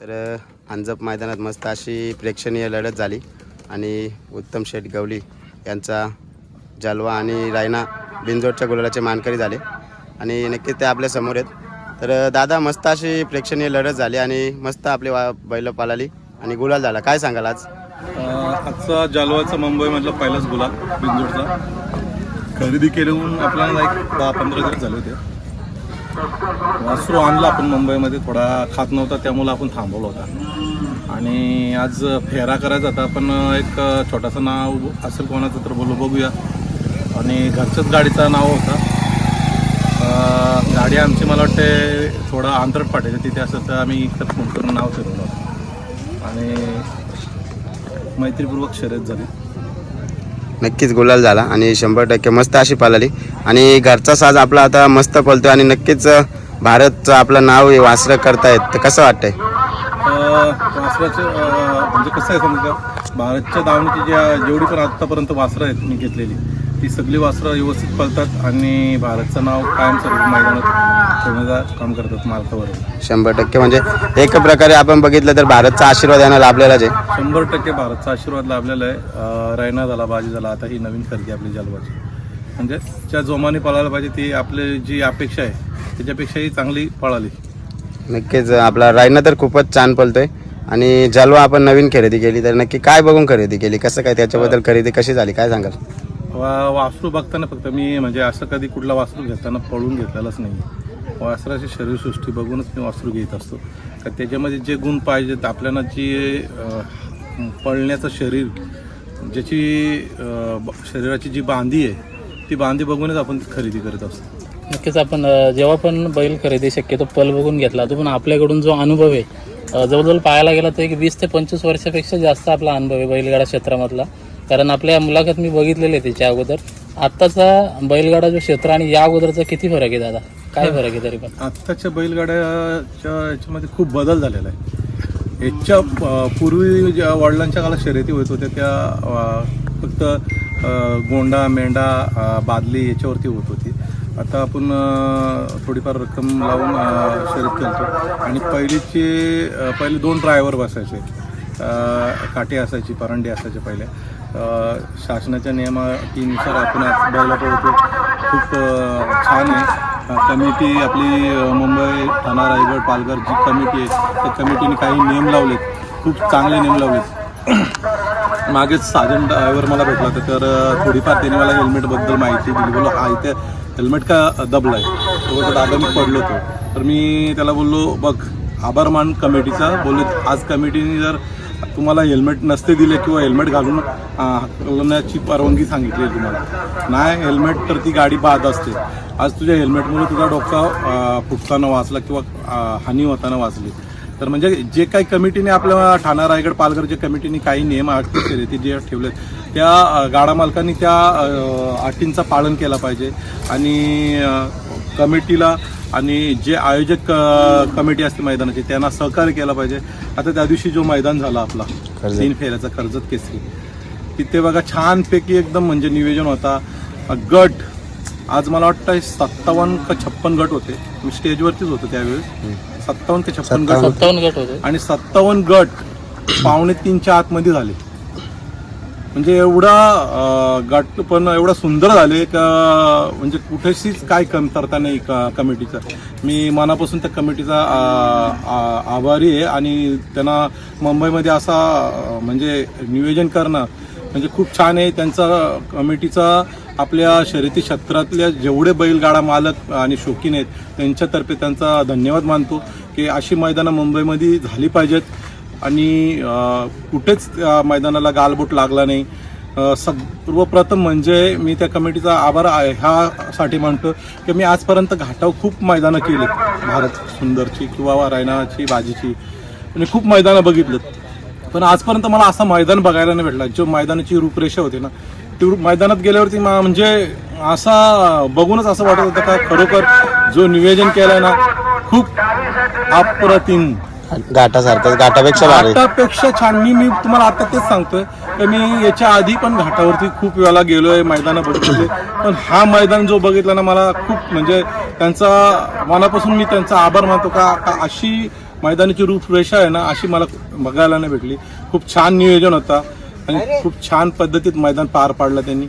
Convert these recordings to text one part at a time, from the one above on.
तर अंजप मैदानात मस्त अशी प्रेक्षणीय लढत झाली. आणि उत्तम शेठ गवली यांचा जलवा आणि रायना बिनजोडच्या गुलालाचे मानकरी झाले. आणि नक्कीच ते आपल्यासमोर आहेत. तर दादा मस्त अशी प्रेक्षणीय लढत झाली आणि मस्त आपली वा बैल पालाली आणि गुलाल झाला. काय सांगाल आज? आजचा जालवाचा मुंबईमधला पहिलाच गुलाब बिंजोडचा खरेदी केल्याहून आपल्याला एक दहा पंधरा दिवस झाले होते. वासरू आणला आपण मुंबईमध्ये थोडा खात नव्हता त्यामुळे आपण थांबवला होता. आणि आज फेरा करायचा होता पण एक छोटासा नाव असेल कोणाचं तर बोलू बघूया. आणि घरच्याच गाडीचं नाव होता. गाडी आमची मला वाटते थोडं आंतर पाठायचं तिथे असं तर आम्ही इकडं फोन करून नाव फिरवलं आणि मैत्रीपूर्वक शर्यत झाली. नक्कीच गुलाल झाला आणि शंभर टक्के मस्त अशी पालाली आणि घरचा साज आपला आता मस्त पळतोय आणि नक्कीच भारतचं आपलं नाव वासरं करतायत. तर कसं वाटतंय? वासराचं म्हणजे कसं आहे समजा भारतच्या दावणीची ज्या जेवढी पण आत्तापर्यंत वासरं आहेत मी घेतलेली ती सगळी वासरं व्यवस्थित पळतात आणि भारतचं नाव कायम सर्व मैदानात ठेवण्याचं काम करतात मार्कावर शंभर टक्के. म्हणजे एक प्रकारे आपण बघितलं तर भारतचा आशीर्वाद यांना लाभलेलाच आहे. शंभर टक्के भारतचा आशीर्वाद लाभलेला आहे. अं, रायना झाला बाजी झाला आता ही नवीन खरेदी आपली जलवाची. म्हणजे ज्या जोमाने पळायला पाहिजे ती आपली जी अपेक्षा आहे त्याच्यापेक्षाही चांगली पळाली नक्कीच आपला रायना तर खूपच छान पळतोय. आणि जलवा आपण नवीन खरेदी केली तर नक्की काय बघून खरेदी केली? कसं काय त्याच्याबद्दल खरेदी कशी झाली? काय सांगाल? वा वासरू बघताना फक्त मी म्हणजे असं कधी कुठला वासरू घेताना पळून घेतलेलाच नाही वासराची शरीरसृष्टी बघूनच मी वासरू घेत असतो. का त्याच्यामध्ये जे गुण पाहिजेत आपल्याला जी अं, पळण्याचं शरीर ज्याची अं, ब- शरीराची जी बांधी आहे ती बांधी बघूनच आपण खरेदी करत असतो. नक्कीच आपण जेव्हा पण बैल खरेदी शक्यतो पल बघून घेतला तो पण आपल्याकडून जो अनुभव आहे जवळजवळ पाहायला गेला तर एक वीस ते पंचवीस वर्षापेक्षा जास्त आपला अनुभव आहे बैलगाडा क्षेत्रामधला. कारण आपल्या मुलाखत मी बघितलेले आहे त्याच्या अगोदर. आत्ताचा बैलगाडा जो क्षेत्र आणि या अगोदरचा किती फरक आहे दादा? काय फरक आहे तरी पण? आत्ताच्या बैलगाड्याच्या याच्यामध्ये खूप बदल झालेला आहे. याच्या पूर्वी ज्या वडिलांच्या काळात शर्यती होत होत्या त्या फक्त गोंडा मेंढा बादली याच्यावरती होत होती. आता आपण थोडीफार रक्कम लावून शर्यत खेळतो. आणि पहिलीचे पहिले दोन ड्रायव्हर बसायचे. काटे काठी असायची परांडी असायचे पहिले. शासनाच्या नियमाटीनुसार आपण आज बैला पळतो खूप छान आहे. कमिटी आपली मुंबई ठाणा रायगड पालघर जी कमिटी आहे त्या कमिटीने काही नियम लावलेत. खूप चांगले नियम लावलेत. मागेच साजन ड्रायव्हर मला भेटला होता. तर थोडीफार त्याने मला हेल्मेटबद्दल माहिती दिली. बोलो हा इथे हेल्मेट का दबला आहे. तो दादा मी पडलो होतो. तर मी त्याला बोललो बघ आभार मान कमिटीचा. बोललो आज कमिटीने जर तुम्हाला हेल्मेट नसते दिले किंवा हेल्मेट घालून अ, हलवण्याची परवानगी सांगितली आहे तुम्हाला. नाही हेल्मेट तर ती गाडी बाद असते. आज तुझ्या हेल्मेटमुळे तुझा डोका फुटताना वाचला किंवा हानी होताना वाचली. तर म्हणजे जे काही कमिटीने आपल्या ठाणा रायगड पालघर जे कमिटीने काही नियम अटी ते जे ठेवलेत त्या गाडा मालकांनी त्या अटींचं पालन केलं पाहिजे. आणि कमिटीला आणि जे आयोजक कमिटी असते मैदानाची त्यांना सहकार्य केलं पाहिजे. आता त्या दिवशी जो मैदान झाला आपला. तीन फेऱ्याचा कर्जत केसरी तिथे बघा छानपैकी एकदम म्हणजे नियोजन होता. गट आज मला वाटतं सत्तावन्न का छप्पन गट होते. मी स्टेजवरतीच होतो त्यावेळेस. सत्तावन्न का छप्पन गट होते सत्तावन्न गट होते. आणि सत्तावन्न गट पावणे तीनच्या आतमध्ये झाले. म्हणजे एवढा गाठ गट पण एवढा सुंदर झाले का म्हणजे कुठेशीच काय कमतरता नाही का कमिटीचा? मी मनापासून त्या कमिटीचा आ- आभारी आहे आणि त्यांना मुंबईमध्ये असा म्हणजे नियोजन करणं म्हणजे खूप छान आहे. त्यांचा कमिटीचा आपल्या शर्यती क्षेत्रातल्या जेवढे बैलगाडा मालक आणि शौकीन आहेत त्यांच्यातर्फे त्यांचा धन्यवाद मानतो की अशी मैदानं मुंबईमध्ये झाली पाहिजेत. आणि कुठेच त्या मैदानाला गालबोट लागला नाही. सर्वप्रथम म्हणजे मी त्या कमिटीचा आभार आहे- ह्यासाठी म्हणतो की मी आजपर्यंत घाटाव खूप मैदानं केली भारत सुंदरची किंवा रायनाची बाजीची. आणि खूप मैदानं बघितलं पण आजपर्यंत मला असं मैदान बघायला नाही भेटला. जो मैदानाची रूपरेषा होती ना ती मैदानात गेल्यावरती मा- म्हणजे असा बघूनच असं वाटत होतं का खरोखर जो नियोजन केलं ना खूप अप्रतिम. घाटासारखं घाटापेक्षा भारी. घाटापेक्षा छान. मी मी तुम्हाला आता तेच सांगतोय तर मी याच्या आधी पण घाटावरती खूप वेळा गेलोय मैदानं बघितले. पण हा मैदान जो बघितला ना मला खूप म्हणजे त्यांचा मनापासून मी त्यांचा आभार मानतो का का अशी मैदानाची रूपरेषा आहे ना अशी मला बघायला नाही भेटली. खूप छान नियोजन होता आणि खूप छान पद्धतीत मैदान पार पाडलं त्यांनी.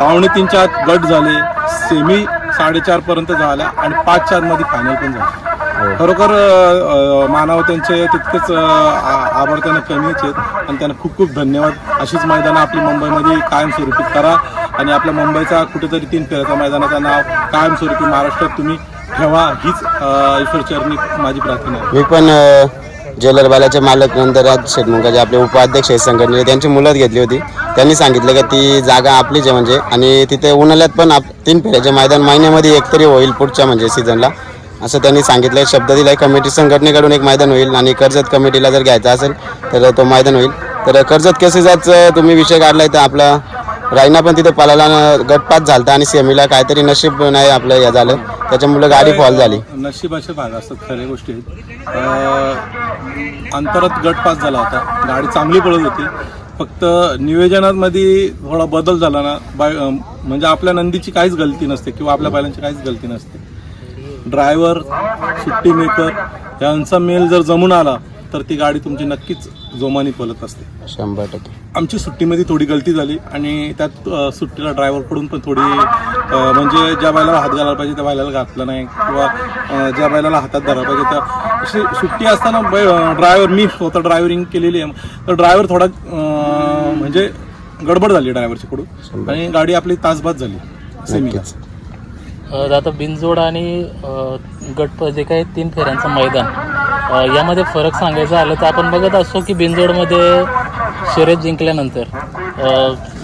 पावणे तीनच्या आत गट झाले सेमी साडेचार पर्यंत झाल्या आणि पाच चारमध्ये फायनल पण झालं. हो. खरोखर मानव मानावं त्यांचे तितकेच आभार त्यांना कमीच आहेत. आणि त्यांना खूप खूप धन्यवाद. अशीच मैदानं आपली मुंबईमध्ये कायमस्वरूपी करा. आणि आपल्या मुंबईचा कुठेतरी तीन फेऱ्याचा मैदानाचं नाव कायमस्वरूपी महाराष्ट्रात तुम्ही ठेवा. हीच ईश्वरचरणी माझी प्रार्थना आहे. मी पण ज्वेलरवाल्याचे मालक नंदराज शेटमुखाचे आपले उपाध्यक्ष आहेत संघटनेचे त्यांची मुलत घेतली होती. त्यांनी सांगितलं की ती जागा आपलीच आहे म्हणजे. आणि तिथे उन्हाळ्यात पण आप तीन फेऱ्याचे मैदान महिन्यामध्ये एक तरी होईल पुढच्या म्हणजे सीझनला असं त्यांनी सांगितलं. शब्द दिलाय कमिटी संघटनेकडून एक मैदान होईल आणि कर्जत कमिटीला जर घ्यायचा असेल तर तो मैदान होईल. तर कर्जत केसेसचाच तुम्ही विषय काढलाय तर आपला रायना पण तिथे पलाला गटपात झालता आणि सेमीला काहीतरी नशीब नाही आपलं हे झालं. त्याच्यामुळे गाडी फॉल झाली. नशिबाचे भाग असतात खऱ्या गोष्टी अंतरात गट पास झाला होता. गाडी चांगली पळत होती. फक्त नियोजनामध्ये थोडा बदल झाला ना बाय म्हणजे आपल्या नंदीची काहीच गलती नसते किंवा आपल्या बैलांची काहीच गलती नसते. ड्रायव्हर सुट्टी मेकर यांचा मेल जर जमून आला तर ती गाडी तुमची नक्कीच जोमाने पळत असते. शंभर टक्के. आमची सुट्टीमध्ये थोडी गलती झाली आणि त्यात अ, सुट्टीला ड्रायव्हरकडून पण थोडी अ, म्हणजे ज्या बैलाला हात घालायला पाहिजे त्या बैलाला घातला नाही किंवा अ, ज्या बैलाला हातात धरायला पाहिजे त्या अशी सुट्टी असताना ड्रायव्हर मी स्वतः ड्रायव्हरिंग केलेली आहे. तर ड्रायव्हर थोडा अ, म्हणजे गडबड झाली ड्रायव्हरच्या कडून. आणि गाडी आपली तासभात झाली. सेमीला. नक्कीच आता बिनजोड आणि गटप गट जे काही तीन फेऱ्यांचं मैदान. यामध्ये फरक सांगायचं आलं तर आपण बघत असतो की बिनजोडमध्ये शर्यत जिंकल्यानंतर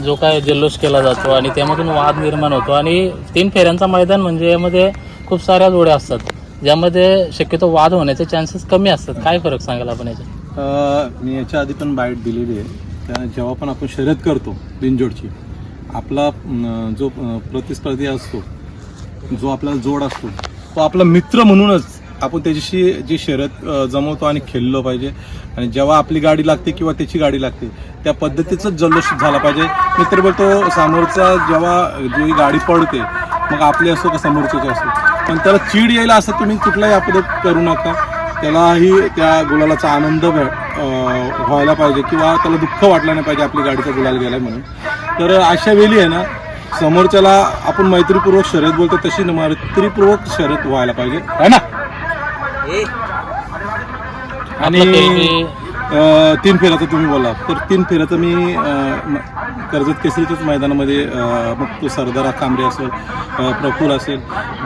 जो काय जल्लोष केला जातो आणि त्यामधून वाद निर्माण होतो. आणि तीन फेऱ्यांचं मैदान म्हणजे यामध्ये खूप साऱ्या जोड्या असतात ज्यामध्ये शक्यतो वाद होण्याचे चान्सेस कमी असतात. काय फरक सांगाल आपण याच्यात? मी याच्या आधी पण बाईट दिलेली आहे. त्या जेव्हा पण आपण शर्यत करतो बिनजोडची आपला जो प्रतिस्पर्धी असतो जो आपला जोड असतो तो आपला मित्र म्हणूनच आपण त्याच्याशी जी शर्यत जमवतो आणि खेळलो पाहिजे. आणि जेव्हा आपली गाडी लागते किंवा त्याची गाडी लागते त्या पद्धतीचाच जल्लोष झाला पाहिजे. मित्र बोलतो समोरचा जेव्हा जी गाडी पडते मग आपली असो का समोरच्याची असो पण त्याला चीड यायला असं तुम्ही कुठलाही आपदत करू नका. त्यालाही त्या गुलालाचा आनंद भे- व्हायला पाहिजे किंवा त्याला दुःख वाटलं नाही पाहिजे आपली गाडीचा गुलाल गेला म्हणून. तर अशा वेळी आहे ना समोरच्याला आपण मैत्रीपूर्वक शर्यत बोलतो तशी न मैत्रीपूर्वक शर्यत व्हायला पाहिजे. है ना? आणि अं, तीन फेऱ्याचं तुम्ही बोला तर तीन फेऱ्याचं मी अं, म- कर्जत केसरीच्याच मैदानामध्ये अं, मग तो सरदारा कांबरे असेल अं, प्रफुल असेल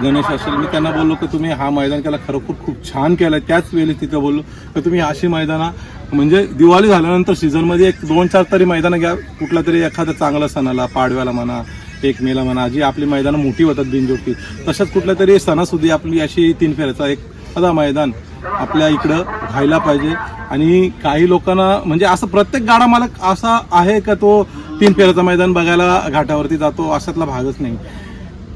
गणेश असेल मी त्यांना बोललो की तुम्ही हा मैदान केला खरोखर खूप छान केलं त्याच वेळी तिथं बोललो की तुम्ही अशी मैदानं म्हणजे दिवाळी झाल्यानंतर सीझनमध्ये एक दोन चार तरी मैदानं घ्या कुठला तरी एखादा चांगला सणाला पाडव्याला म्हणा एक मेला म्हणा जी आपली मैदानं मोठी होतात बिनजोडती तशाच कुठल्या तरी सणासुदी आपली अशी तीन फेऱ्याचा एक सदा मैदान आपल्या इकडं व्हायला पाहिजे. आणि काही लोकांना म्हणजे असं प्रत्येक गाडा मालक असा आहे का तो तीन फेऱ्याचा मैदान बघायला घाटावरती जातो? अशातला भागच नाही.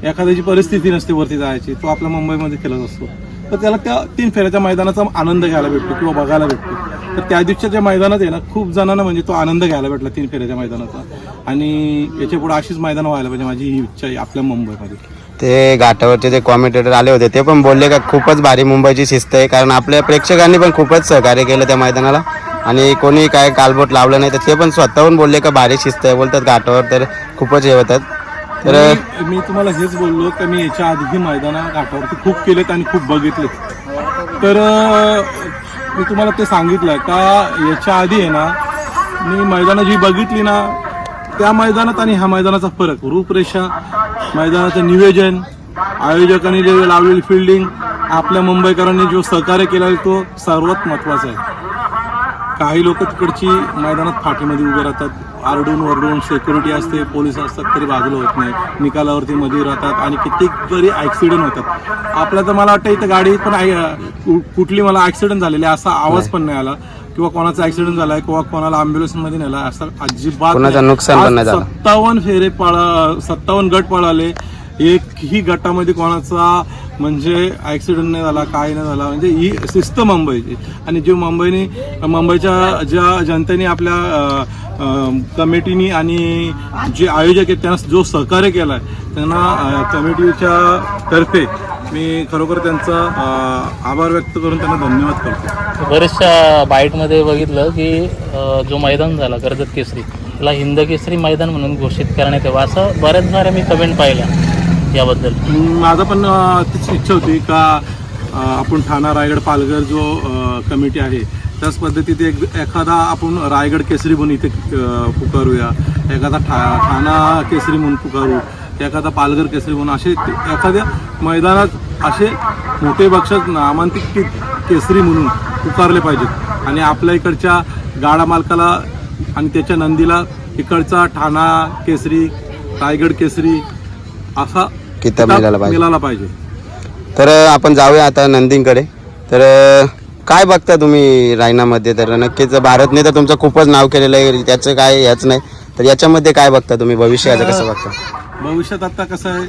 एखाद्याची परिस्थिती नसते वरती जायची. तो आपल्या मुंबईमध्ये खेळत असतो. तर त्याला त्या तीन फेऱ्याच्या मैदानाचा आनंद घ्यायला भेटतो किंवा बघायला भेटतो. तर त्या दिवशीच्या ज्या मैदानात आहे ना खूप जणांना म्हणजे तो आनंद घ्यायला भेटला तीन फेऱ्याच्या मैदानाचा. आणि याच्यापुढे अशीच मैदानं व्हायला पाहिजे माझी ही इच्छा आहे आपल्या मुंबईमध्ये. ते घाटावरचे जे कॉमेंटेटर आले होते ते पण बोलले का खूपच भारी मुंबईची शिस्त आहे कारण आपल्या प्रेक्षकांनी पण खूपच सहकार्य केलं त्या मैदानाला. आणि कोणी काय कालबोट लावलं नाही तर ते पण स्वतःहून बोलले का भारी शिस्त आहे बोलतात घाटावर तर खूपच हे होतात. तर मी- मी तुम्हाला हेच बोललो की मी याच्या आधीही मैदानं घाटावरती खूप केलेत आणि खूप बघितलेत. तर अं, मी तुम्हाला ते सांगितलं का याच्या आधी आहे ना मी मैदानं जी बघितली ना त्या मैदानात आणि ह्या मैदानाचा फरक. रूपरेषा मैदानाचं नियोजन आयोजकांनी जे लावलेली फिल्डिंग आपल्या मुंबईकरांनी जो सहकार्य केला आहे तो सर्वात महत्त्वाचा आहे. काही लोक तिकडची मैदानात फाटीमध्ये उभे राहतात. आरडून वरडून सिक्युरिटी असते पोलीस असतात तरी बाजूला होत नाही. निकालावरती मध्ये राहतात आणि कित्येक तरी ऍक्सिडेंट होतात. आपल्या तर मला वाटतं इथं गाडी पण कुठली मला ऍक्सिडेंट झालेली असा आवाज पण नाही आला. किंवा कोणाचा ऍक्सिडेंट झालाय किंवा कोणाला अँब्युलन्समध्ये नेला असं अजिबात. नुकसान. सत्तावन्न फेरे पळा सत्तावन्न गट पळाले. एकही गटामध्ये कोणाचा म्हणजे ऍक्सिडेंट नाही झाला काय नाही झाला. म्हणजे ही शिस्त मुंबईची. आणि जे मुंबईने मुंबईच्या ज्या जनतेने आपल्या कमिटीनी आणि जे आयोजक आहेत त्यांना जो सहकार्य केला आहे त्यांना कमिटीच्या तर्फे मी खरोखर त्यांचा आभार व्यक्त करून त्यांना धन्यवाद करतो. बरेचशा बाईटमध्ये बघितलं की जो मैदान झाला कर्जत केसरी त्याला हिंद केसरी मैदान म्हणून घोषित करण्यात यावं असं बऱ्याच साऱ्या मी कमेंट पाहिल्या याबद्दल. माझं पण तीच इच्छा होती का आपण ठाणा रायगड पालघर जो कमिटी आहे त्याच पद्धतीत एक एखादा आपण रायगड केसरी म्हणून इथे पुकारूया. एखादा ठा ठाणा केसरी म्हणून पुकारू. एखादा पालघर केसरी म्हणून असे एखाद्या मैदानात असे मोठे बक्षात नामांकित के- केसरी म्हणून पुकारले पाहिजेत. आणि आपल्या इकडच्या गाडा मालकाला आणि त्याच्या नंदीला इकडचा ठाणा केसरी रायगड केसरी असा किताब मिळाला पाहिजे. तर आपण जाऊया आता नंदींकडे. तर काय बघता तुम्ही रायनामध्ये? तर नक्कीच भारतने तर तुमचं खूपच नाव केलेलं आहे. त्याचं काय याच नाही. तर याच्यामध्ये काय बघता तुम्ही? भविष्याचं कसं बघता? भविष्यात आता कसं आहे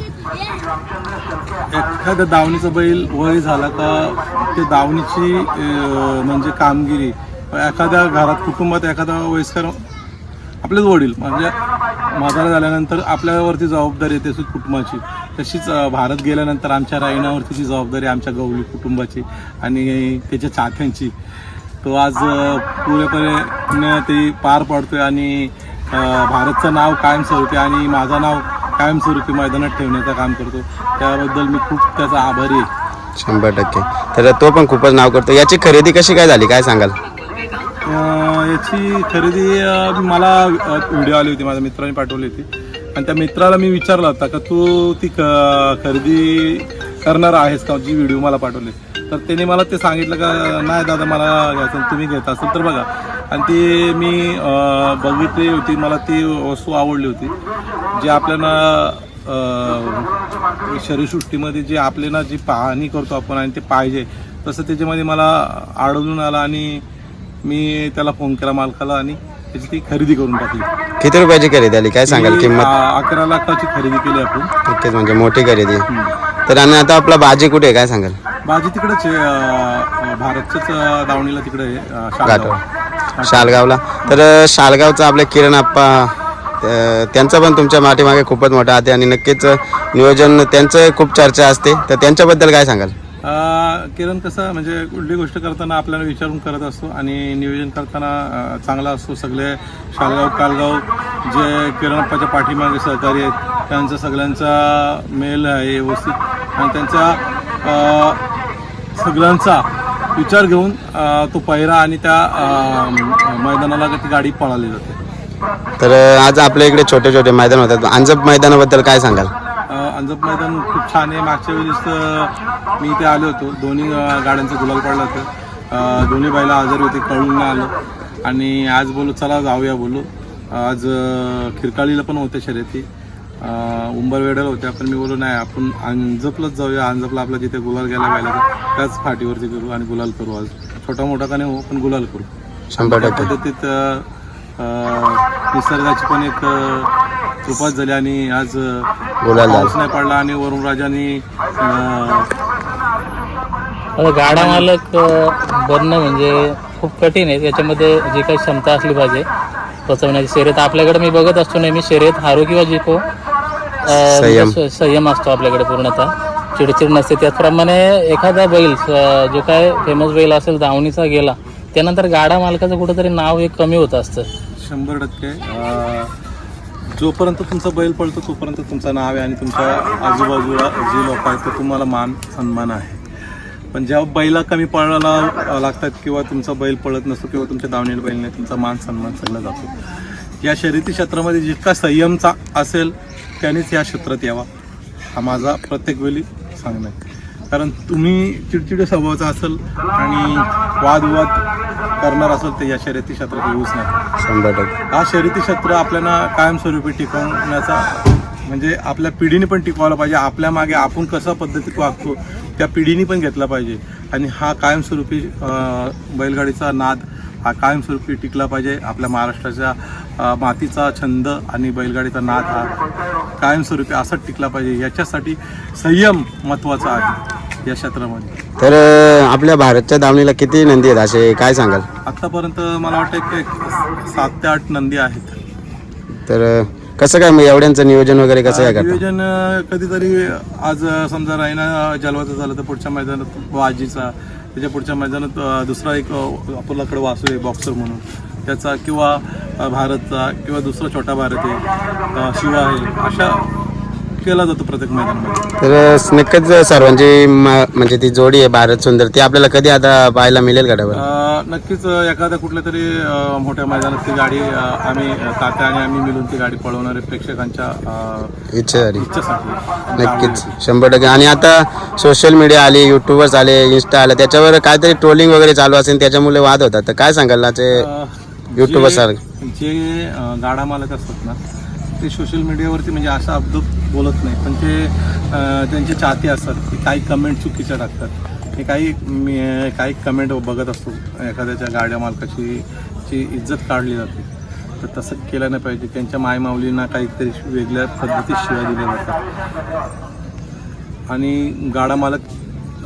एखाद्या धावणीचं बैल वय झाला का ते दावणीची म्हणजे कामगिरी एखाद्या घरात कुटुंबात एखादा वयस्कर आपलेच वडील म्हणजे म्हातारा झाल्यानंतर आपल्यावरती जबाबदारी येते कुटुंबाची. तशीच भारत गेल्यानंतर आमच्या रायनावरती ती जबाबदारी आमच्या गवळी कुटुंबाची आणि त्याच्या चाहत्यांची तो आज पुरेपणे ते पार पाडतोय आणि भारतचं नाव कायमस्वरूपी आणि माझं नाव कायमस्वरूपी मैदानात ठेवण्याचं काम करतो. त्याबद्दल मी खूप त्याचा आभारी आहे. शंभर टक्के. तर तो पण खूपच नाव करतो. याची खरेदी कशी काय झाली? काय सांगाल? याची खरेदी मला व्हिडिओ आली होती माझ्या मित्राने पाठवली होती. आणि त्या मित्राला मी विचारला होता का तू ती क- खरेदी करणार आहेस का? जी व्हिडिओ मला पाठवली. तर त्याने मला ते सांगितलं का नाही दादा मला घ्यायचं तुम्ही घेत असेल तर बघा. आणि ती मी बघितली होती मला ती वस्तू आवडली होती. जी आपल्याला अं, शरीरसृष्टीमध्ये जे आपल्याला जी पाहणी करतो आपण आणि ते पाहिजे तसं त्याच्यामध्ये मला आढळून आलं आणि मी त्याला फोन केला मालकाला आणि त्याची ती खरेदी करून टाकली. किती रुपयाची खरेदी आली? काय सांगाल? किंमत? आ, अकरा लाखाची खरेदी केली आपण. नक्कीच म्हणजे मोठी खरेदी. तर आणि आता आपला बाजी कुठे आहे? काय सांगाल? बाजी तिकडेच आहे अ, अ, भारतच्याच अ, दावणीला तिकडे आहे अ, शाळगाव. घाटावर शालगावला. तर शालगावचा आपले किरण आप्पा अं, त्यांचा पण तुमच्या पाठीमागे खूपच मोठा हात आहे आणि नक्कीच नियोजन त्यांचं खूप चर्चा असते. तर त्यांच्याबद्दल काय सांगाल? किरण कसं म्हणजे कुठली गोष्ट करताना आपल्याला विचारून करत असतो आणि नियोजन करताना चांगला असतो. सगळे शालगाव कालगाव जे किरणप्पाच्या पाठीमागे सहकारी आहेत त्यांचा सगळ्यांचा मेल आहे व्यवस्थित. आणि त्यांचा सगळ्यांचा विचार घेऊन तो पहिरा आणि त्या मैदानाला ती गाडी पळाली जाते. तर आज आपल्या इकडे छोटे छोटे मैदान होतात. अंजप मैदानाबद्दल काय सांगाल? अ, अंजप मैदान खूप छान आहे. मागच्या वेळेस मी इथे आलो होतो. दोन्ही गाड्यांचं गुलाल पडलं होतं. दोन्ही बायला आजारी होते कळून नाही आलं. आणि आज बोलू चला जाऊया बोलू आज खिरकाळीला पण होते शर्यती. उंबरवेड्याला होत्या. पण मी बोलू नाही आपण अंजपलाच जाऊया. अंजपला आपला जिथे गुलाल गेला पाहिला त्याच फाटीवरती करू आणि गुलाल करू आज. छोटा मोठा का नाही हो पण गुलाल करू. शंभर पद्धतीत निसर्गाची पण एक कृपाच झाली आणि आज. पाऊस नाही पडला आणि वरुण राजाने गाडा मालक बनणं म्हणजे खूप कठीण आहे. त्याच्यामध्ये जी काही क्षमता असली पाहिजे पचवण्याची शर्यत आपल्याकडे मी बघत असतो नेहमी. शर्यत हारो किंवा जिको संयम. म्हणजे संयम. असतो आपल्याकडे पूर्णतः. चिडचिड नसते. त्याचप्रमाणे एखादा बैल जो काय फेमस बैल असेल दावणीचा गेला त्यानंतर गाडा मालकाचं कुठंतरी नाव एक कमी होत असतं. शंभर टक्के. जोपर्यंत तुमचा बैल पळतो तोपर्यंत तुमचं नाव आहे आणि तुमच्या आजूबाजूला जे लोक आहेत ते तुम्हाला मान सन्मान आहे. पण जेव्हा बैला कमी पळायला लागतात किंवा तुमचा बैल पळत नसतो किंवा तुमच्या दावणीला बैल नाही तुमचा मान सन्मान सगळं जातो. या शर्यती क्षेत्रामध्ये जितका संयमचा असेल त्यानेच या क्षेत्रात यावा. हा माझा प्रत्येक वेळी सांगणं आहे. कारण तुम्ही चिडचिड स्वभावाचा असेल आणि वादविवाद करणार असेल तर या शर्यती क्षेत्रात येऊच नाही शंभर टक्के. हा शर्यती क्षेत्र आपल्याला कायमस्वरूपी टिकवण्याचा म्हणजे आपल्या पिढीने पण टिकवायला पाहिजे. आपल्या मागे आपण कसा पद्धतीत वागतो त्या पिढीने पण घेतला पाहिजे. आणि हा कायमस्वरूपी अं, बैलगाडीचा नाद हा कायमस्वरूपी टिकला पाहिजे. आपल्या महाराष्ट्राच्या अं, मातीचा छंद आणि बैलगाडीचा नाद हा कायमस्वरूपी असाच टिकला पाहिजे. याच्यासाठी संयम महत्त्वाचा आहे. या क्षेत्रामध्ये. तर अं, आपल्या भारतच्या दावणीला किती नंदी आहेत असे काय सांगाल? आत्तापर्यंत मला वाटतं एक- एक सात ते आठ नंदी आहेत. तर अं, कसं काय मग एवढ्यांचं नियोजन वगैरे कसं काय करता? नियोजन अं, कधीतरी आज अं, समजा रायना जलवाचं झालं तर पुढच्या मैदानात बाजीचा त्याच्या पुढच्या मैदानात अं, दुसरा एक अं, आपल्याकडे वासू आहे बॉक्सर म्हणून. त्याचा किंवा अं, भारतचा किंवा दुसरा छोटा भारत आहे अं, शिवा आहे. अशा केला जातो प्रत्येक मैदानामध्ये? तर नक्कीच सर्वांची म- म्हणजे ती जोडी आहे भारत सुंदर. ती आपल्याला कधी आता पाहायला मिळेल का डबल? अं, नक्कीच अं, एखाद्या कुठल्या तरी अं, मोठ्या मैदानात ती गाडी अं, आम्ही अं, काका आणि आम्ही मिळून ती गाडी पळवणारे प्रेक्षकांच्या अं, इच्छा झाली इच्छेसाठी. नक्कीच. शंभर टक्के. आणि आता सोशल मीडिया आली युट्यूबर्स आले इन्स्टा आले त्याच्यावर काहीतरी ट्रोलिंग वगैरे चालू असेल त्याच्यामुळे वाद होतात. तर काय सांगाल ना ते अं, YouTuber जे- सारखं. जे अं, गाडा मालक असतात ना ते सोशल मीडियावरती म्हणजे असं अब्दू बोलत नाही. पण ते त्यांचे चाहते असतात की काही कमेंट चुकीच्या टाकतात. मी काही मी काही कमेंट बघत असतो. एखाद्याच्या गाड्या मालकाची ची इज्जत काढली जाते. तर तसं केलं नाही पाहिजे. त्यांच्या मायमाऊलींना काहीतरी वेगळ्या पद्धतीत शिवाय दिल्या जातात. आणि गाडा मालक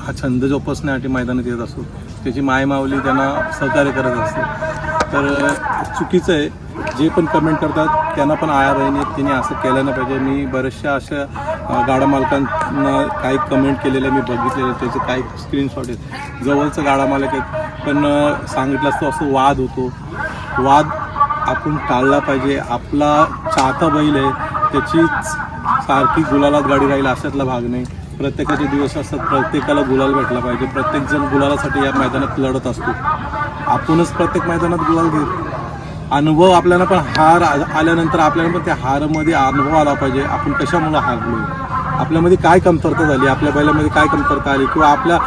हा छंद जोपासण्यासाठी मैदानात येत असतो. त्याची मायमावली त्यांना सहकार्य करत असते. तर चुकीचं आहे. जे पण कमेंट करतात त्यांना पण आया बहिणी आहेत त्यांनी असं केलं नाही पाहिजे. मी बऱ्याचशा अशा गाडा मालकांना काही कमेंट केलेलं मी बघितलेलं. त्याचे काही स्क्रीनशॉट आहेत. जवळचं गाडा मालक आहेत. पण सांगितलं असतं असं वाद होतो. वाद आपण टाळला पाहिजे. आपला चाहता बैल आहे. त्याचीच सारखी गुलालात गाडी राहील अशातला भाग नाही. प्रत्येकाचे दिवस असतात. प्रत्येकाला गुलाल भेटला पाहिजे. प्रत्येक जण गुलालासाठी या मैदानात लढत असतो. आपणच प्रत्येक मैदानात गुलाल घेत अनुभव आपल्याला पण हार आल्यानंतर आपल्याला पण त्या हारमध्ये अनुभव आला पाहिजे. आपण कशामुळे हारलो आपल्यामध्ये काय कमतरता झाली? आपल्या बैलामध्ये काय कमतरता आली? किंवा आपल्या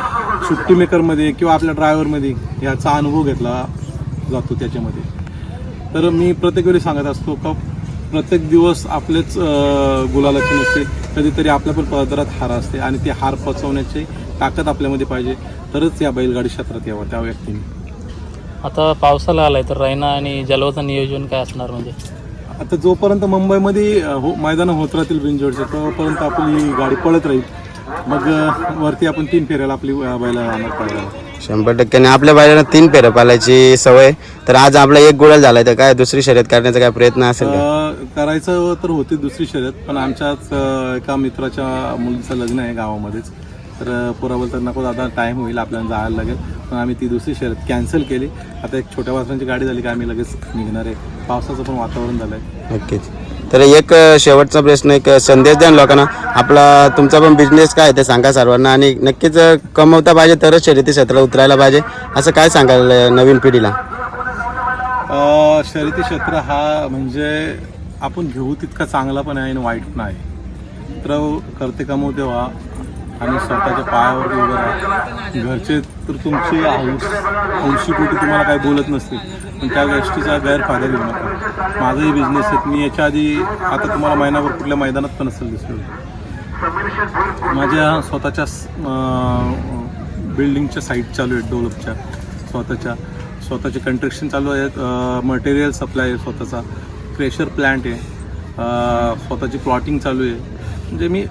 सुट्टी मेकरमध्ये किंवा आपल्या ड्रायव्हरमध्ये याचा अनुभव घेतला जातो त्याच्यामध्ये. तर मी प्रत्येक वेळी सांगत असतो का प्रत्येक दिवस आपलेच गुलालाचे नसते. कधीतरी आपल्या पण पदरात हार असते आणि ती हार पचवण्याची ताकद आपल्यामध्ये पाहिजे. तरच या बैलगाडी क्षेत्रात यावं त्या व्यक्तीने. आता पावसाला आलाय तर रायना आणि जलवाचं नियोजन काय असणार म्हणजे? आता जोपर्यंत मुंबईमध्ये हो मैदानं होत राहतील बिनजोडचे तोपर्यंत आपली गाडी पळत राहील. मग वरती आपण तीन फेऱ्याला आपली बैला राहणार पळायला. शंभर टक्क्याने आपल्या बायलांना तीन पेरं पालायची सवय. तर आज आपला एक गुलाल झालाय तर काय दुसरी शर्यत करण्याचा काय प्रयत्न असेल का? अं, करायचं तर होती दुसरी शर्यत पण आमच्याच अं, एका मित्राच्या मुलीचं लग्न आहे गावामध्येच. तर अं, पोरा बोलतात नको दादा टाईम होईल आपल्याला जायला लागेल. पण आम्ही ती दुसरी शर्यत कॅन्सल केली. आता एक छोट्या वासरांची गाडी झाली की आम्ही लगेच निघणार आहे. पावसाचं पण वातावरण झालं आहे नक्कीच. तर एक शेवटचा प्रश्न एक संदेश द्या ना लोकांना. आपला तुमचा पण बिझनेस काय आहे ते सांगा सर्वांना आणि नक्कीच कमवता पाहिजे तरच शर्यती क्षेत्राला उतरायला पाहिजे. असं काय सांगाल नवीन पिढीला? शर्यती क्षेत्र हा म्हणजे आपण घेऊ तितका चांगला पण आहे आणि वाईट पण आहे. तर करते कमवते व्हा आणि स्वतःच्या पायावरती उभं राहा. घरचे तर तुमची हौस हौशी कुठे तुम्हाला काही बोलत नसते पण त्या गोष्टीचा गैरफायदा घेऊ नका. माझाही बिझनेस आहे. मी याच्या आधी आता तुम्हाला महिनाभर कुठल्या मैदानात पण असेल दिसलो. माझ्या स्वतःच्या बिल्डिंगच्या साईट चालू आहेत डेव्हलपच्या स्वतःच्या स्वतःचे कंट्रक्शन चालू आहेत. मटेरियल सप्लाय आहे स्वतःचा. क्रेशर प्लॅन्ट आहे. स्वतःची प्लॉटिंग चालू आहे. म्हणजे मी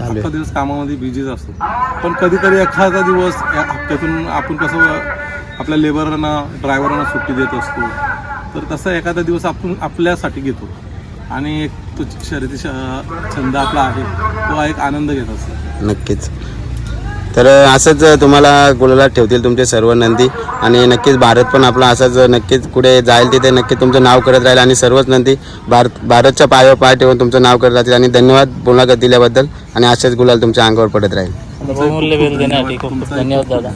अख्खा दिवस कामामध्ये बिझीच असतो. पण कधीतरी एखादा दिवस या हप्त्यातून आपण कसं आपल्या लेबरांना ड्रायव्हरांना सुट्टी देत असतो. तर तसा एखादा दिवस आपण आपल्यासाठी घेतो. आणि एक तो शर्यती छंद आपला आहे तो एक आनंद घेत असतो. नक्कीच. तर असंच तुम्हाला गुलाला ठेवतील तुमचे सर्व नंदी. आणि नक्कीच भारत पण आपला असंच नक्कीच कुठे जाईल तिथे नक्की तुमचं नाव करत राहील. आणि सर्वच नंदी भारत भारतच्या पायावर पाय ठेवून तुमचं नाव करत राहतील. आणि धन्यवाद मुलाखत दिल्याबद्दल. आणि असेच गुलाल तुमच्या अंगावर पडत राहील. धन्यवाद दादा.